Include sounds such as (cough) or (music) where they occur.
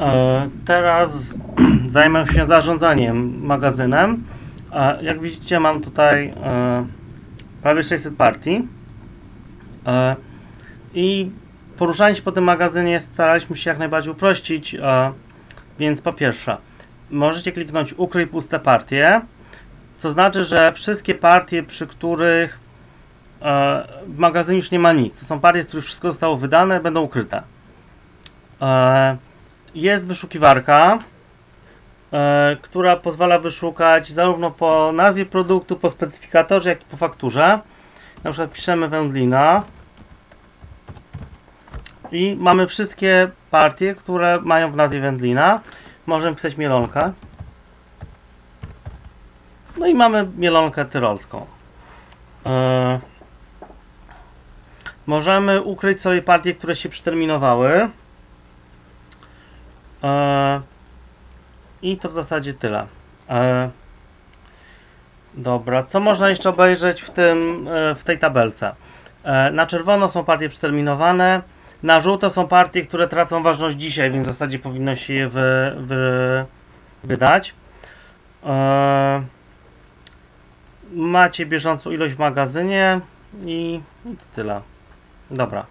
E, Teraz (clears throat) zajmę się zarządzaniem magazynem. E, Jak widzicie, mam tutaj e, prawie 600 partii. I poruszanie się po tym magazynie staraliśmy się jak najbardziej uprościć. Więc po pierwsze, możecie kliknąć ukryj puste partie, co znaczy, że wszystkie partie, przy których w magazynie już nie ma nic, to są partie, z których wszystko zostało wydane, będą ukryte. Jest wyszukiwarka, e, która pozwala wyszukać zarówno po nazwie produktu, po specyfikatorze, jak i po fakturze. Na przykład piszemy wędlina i mamy wszystkie partie, które mają w nazwie wędlina. Możemy pisać mielonkę. No i mamy mielonkę tyrolską. E, możemy ukryć sobie partie, które się przeterminowały. E, I to w zasadzie tyle. E, dobra, co można jeszcze obejrzeć w, tym, e, w tej tabelce? Na czerwono są partie przeterminowane, na żółto są partie, które tracą ważność dzisiaj, więc w zasadzie powinno się je wy, wy, wydać. Macie bieżącą ilość w magazynie i, i to tyle. Dobra.